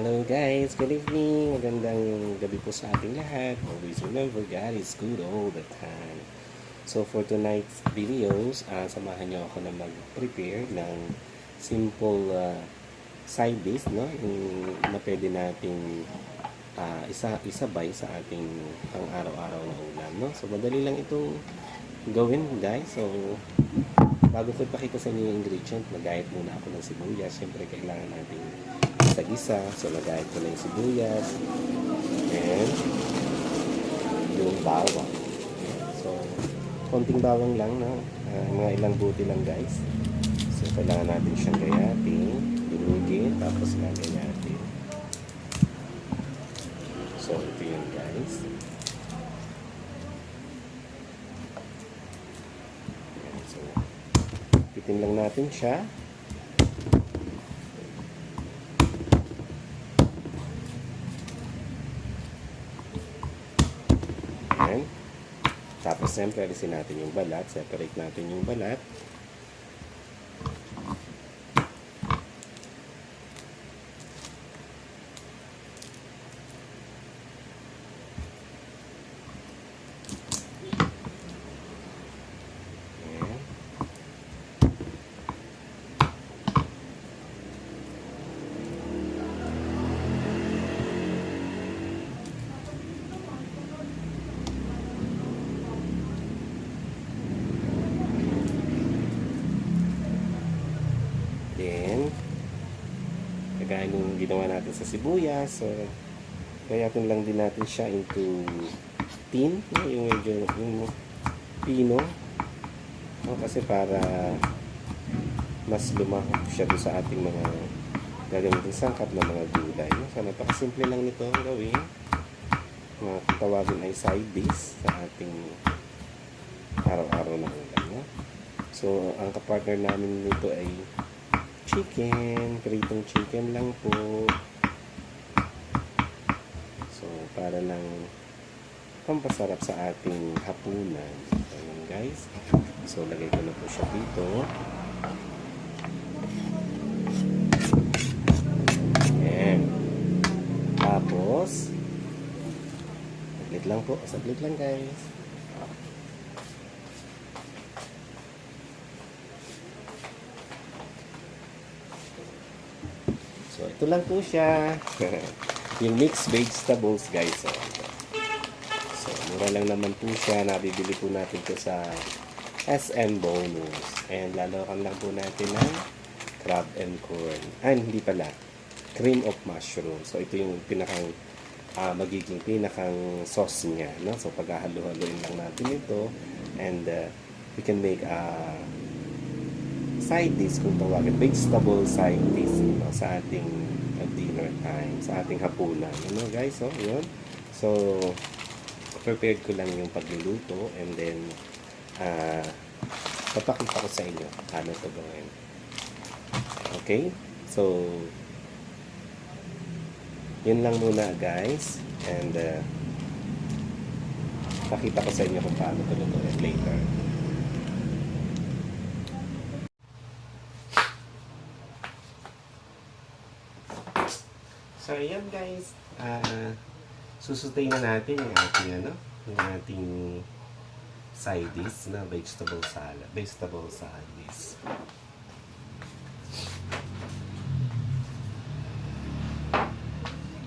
Hello guys, good evening. Magandang gabi po sa ating lahat. Always remember, God is good all the time. So for tonight's videos, ah, samahan niyo ako na mag-prepare ng simple ah, side dish, no? Yung na pwede nating ah, isa isabay sa ating pang-araw-araw na ulam, no? So madali lang itong gawin, guys. So bago ko ipakita sa inyo yung ingredient, mag-diet muna ako ng sibuyas. Siyempre, kailangan nating isa-isa. So, nag-diet ko na yung sibuyas. And, yung bawang. So, konting bawang lang, no? Ah, mga ilang buti lang, guys. So, kailangan natin siyang gayatin, dinugin, tapos gagayatin. So, ito yun, guys. So, Pitin lang natin siya. Ayan. Tapos siyempre alisin natin yung balat. Separate natin yung balat. Ayan. Then, kagaya nung ginawa natin sa sibuyas, so, gayatin lang din natin siya into tin, yung medyo, yung pino, no? kasi para mas lumahok siya doon sa ating mga gagamitin sangkap na mga gulay. So, napakasimple lang nito ang gawin. Mga tawagin ay side dish sa ating araw-araw na ulam. So, ang kapartner namin nito ay chicken, pritong chicken lang po. So, para lang pampasarap sa ating hapunan. Ayan guys. So, lagay ko na po siya dito. Ayan. Tapos, saglit lang po. Saglit lang guys. So, ito lang po siya. yung mixed vegetables, guys. So, ito. so, mura lang naman po siya. Nabibili po natin to sa SM Bonus. And lalokan lang po natin ng crab and corn. Ah, hindi pala. Cream of mushroom. So, ito yung pinakang ah, magiging pinakang sauce niya. No? So, paghahalo-haloin lang natin ito. And uh, we can make a side dish kung tawagin, vegetable side dish no, sa ating uh, dinner time, sa ating hapunan. Ano guys, so, yun. So, prepared ko lang yung pagluluto and then uh, papakita ko sa inyo paano ito gawin. Okay? So, yun lang muna guys and uh, pakita ko sa inyo kung paano ito lutuin later. So, ayan guys. Ah, susutay na natin yung ating ano, yung ating side dish na vegetable salad. Vegetable salad dish.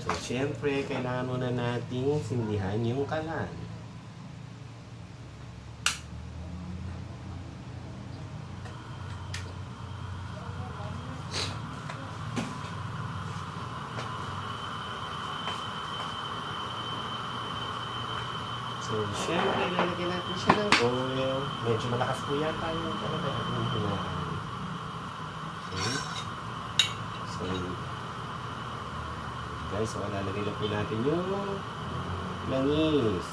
So, syempre, kailangan muna nating sindihan yung kalan. So, syempre, lalagyan natin siya ng oil. Medyo malakas po yata yung talaga hinaan. Okay. So, guys, so, lalagay lang po natin yung langis.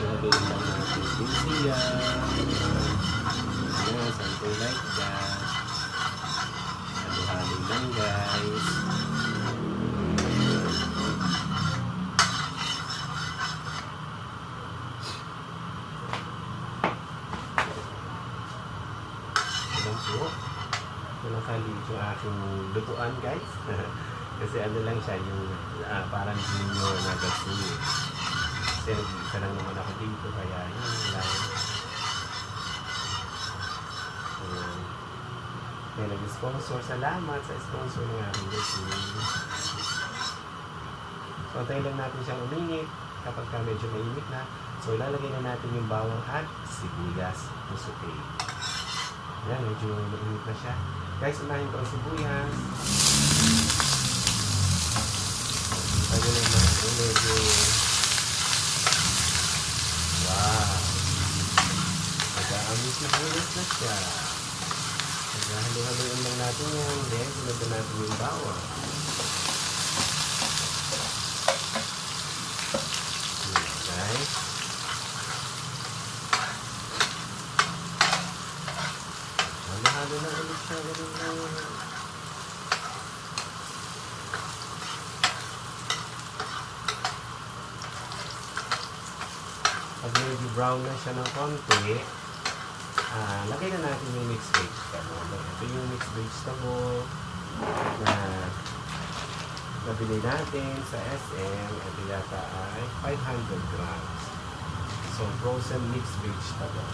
Lalagay lang natin yung siya. Ayan, something like that natin guys. Lang po walang kalito aking lutuan guys. Kasi ano lang siya yung ah, parang junior na gasuli eh. kasi isa lang naman ako dito kaya yun lang May nag-sponsor. Salamat sa sponsor ng aking gasol. So, antayin lang natin siyang uminit kapag ka medyo mainit na. So, ilalagay na natin yung bawang at sibuyas na sauté. Yan, medyo mainit na siya. Guys, unahin ko ang sibuyas. Tayo naman, oh, medyo... Wow! Nag-aamis na halos na siya. Nag-halo-haloin lang natin yan. Then, sunod na natin yung bawang. Guys. Halo-halo na ulit siya. Ganun lang. Pag medyo brown na siya ng konti, ah, lagay na natin yung mixed vegetable. Ito yung mixed vegetable na nabili natin sa SM. Ito yata ay 500 grams. So, frozen mixed vegetable.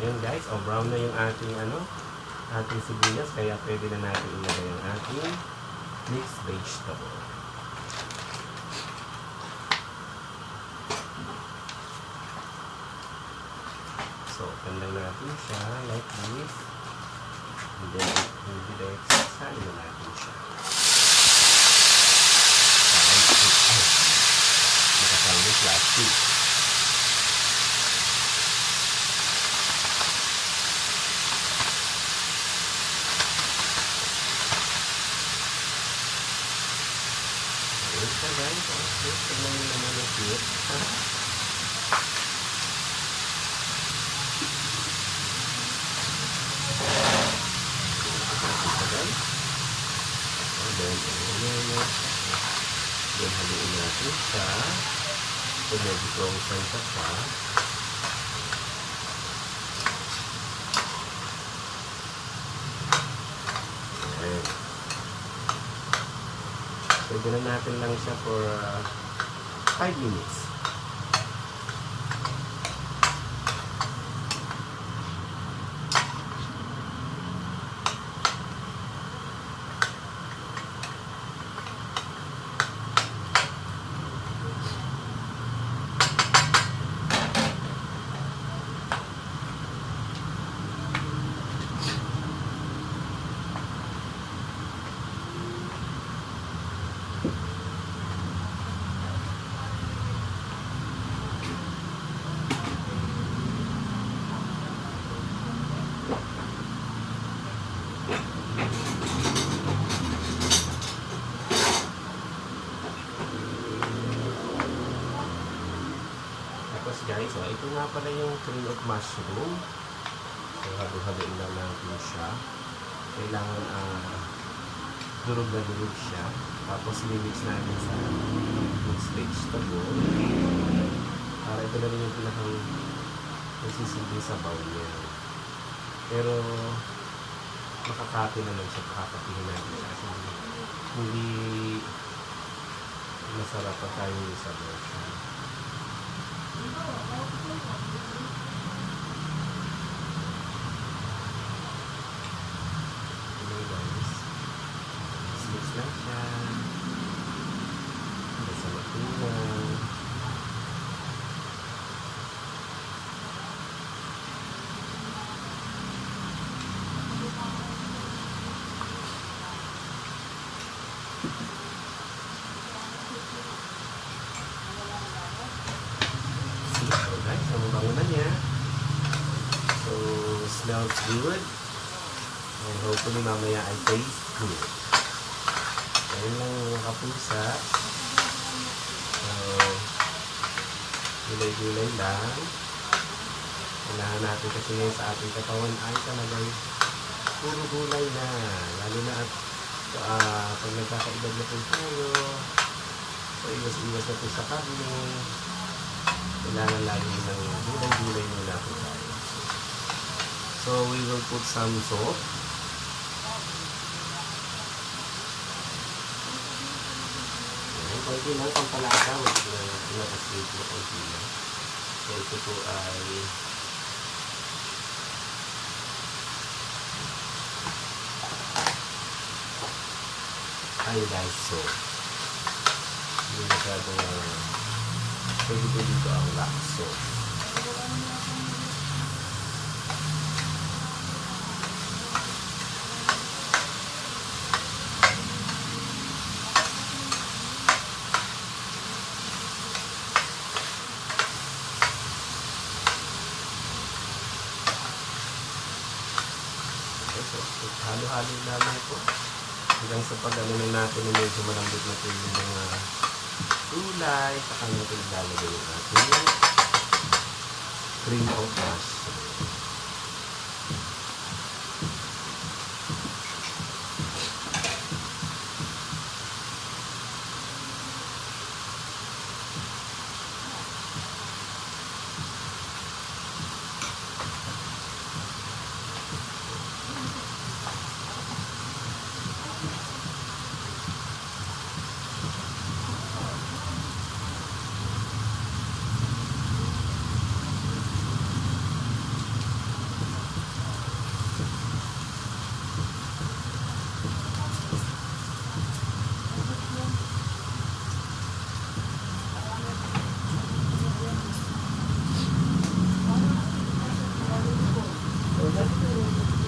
Ayan guys, oh brown na yung ating ano, ating sibuyas kaya pwede na natin ilagay ang ating mixed vegetable. So, open lang natin siya like this. And then, hindi direct sasali na natin siya. Nakasama yung plastic. Ayun siya guys. Okay, tignan nyo naman yung cute. Then, haluin natin. So, medyo frozen siya pa. So, ganun natin lang siya for five minutes. Ito nga pala yung cream of mushroom. So, halo-haloin lang natin siya. Kailangan uh, durog na durog siya. Tapos, mimix natin sa mixed vegetable. Para ito na rin yung pinakang nagsisilbi sa bowl niya. Pero, makakati naman siya. Pakakapihin natin siya. Kasi hindi masarap pa tayo sa version. Hello guys. Mix lang siya. Hanggang sa matunaw. Bango na niya. So, smells good. And hopefully mamaya ay taste good. Ayun lang mga kapusa. So, gulay-gulay lang. Kailangan natin kasi ngayon sa ating katawan ay talagang puro gulay na. Lalo na at ah, pag nagkakaedad na po tayo, So, iwas-iwas na po sa karne. Kailangan lagi ng gulay-gulay muna po tayo. So, we will put some salt. Ayan, konti lang pampalasa. Na pinaka-sweet na konti lang. So, ito po ay iodized salt. Hindi masyadong uh, pwede po dito ang rock salt. Okay, so, halo-halo namin ito. Hanggang sa pag-ano na natin na medyo malambot na po yung mga gulay. Saka natin ilalagay yung ating cream of mushroom.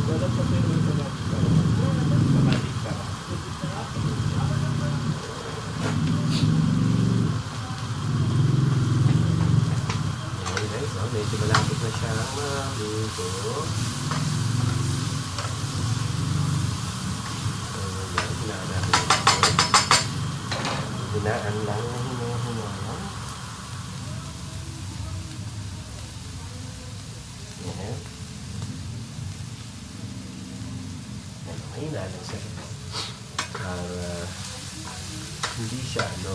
Wala pa pero ito na. Kapatid ka. Ayan guys, oh, medyo malapit na siya maluto. Ayan, hinaan natin ito. Hinaan lang, hinaan. Ayan. Ano, mahina lang siya. Para hindi siya, ano,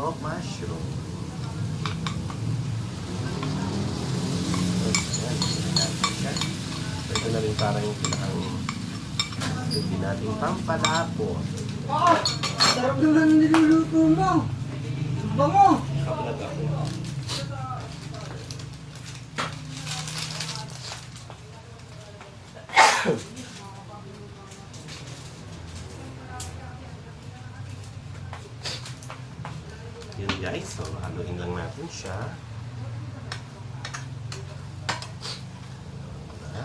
of mushroom. Ito na rin parang yung pinakang pwede natin pampalapot. Sarap naman niluluto mo. Bango. Kapalag ako. Yun guys, so haluin lang natin siya. Diba?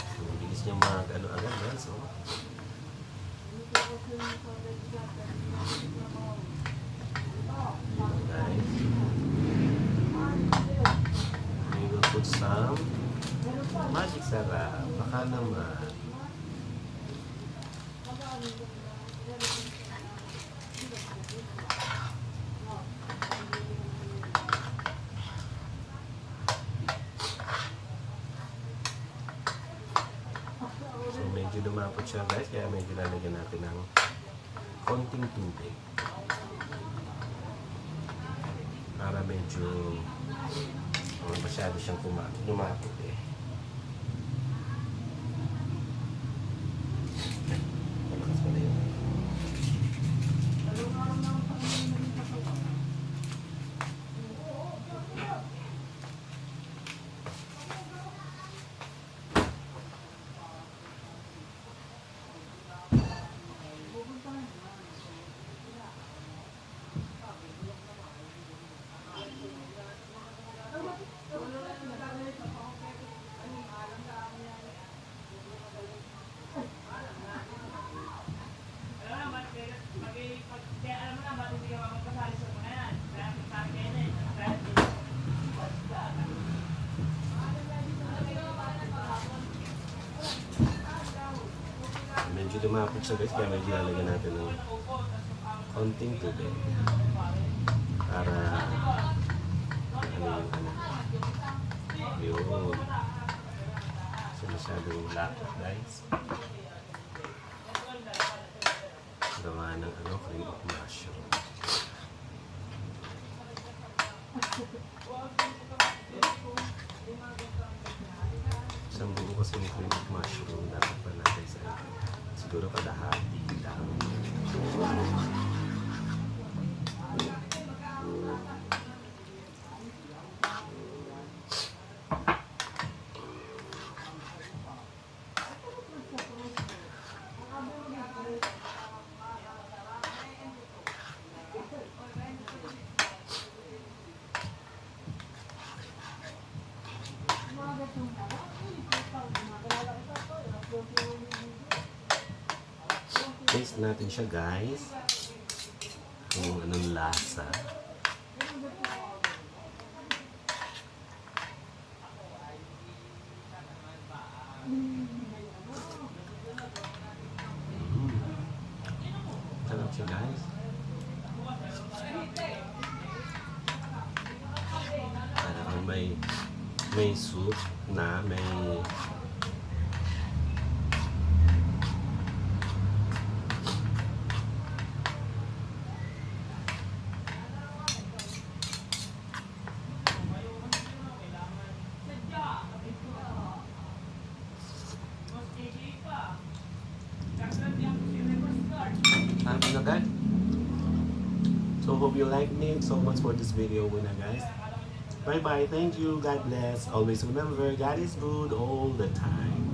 So, ang bilis niya mag ano agad guys, so. Guys. We will put some magic sarap. Baka naman. So guys, kaya medyo lalagyan natin ng konting tubig. Para medyo oh, masyado siyang kuma- lumapot eh. Umapot siya guys, kaya medyo lalagyan natin ng konting tubig. Para ano yung ano. Yun. So masyadong lakot guys. Gawa ng ano, cream of mushroom. Isang buo kasi ng cream of mushroom, siguro kada Taste natin siya guys. Kung anong lasa. Hope you like me so much for this video muna guys. Bye bye. Thank you. God bless. Always remember God is good all the time.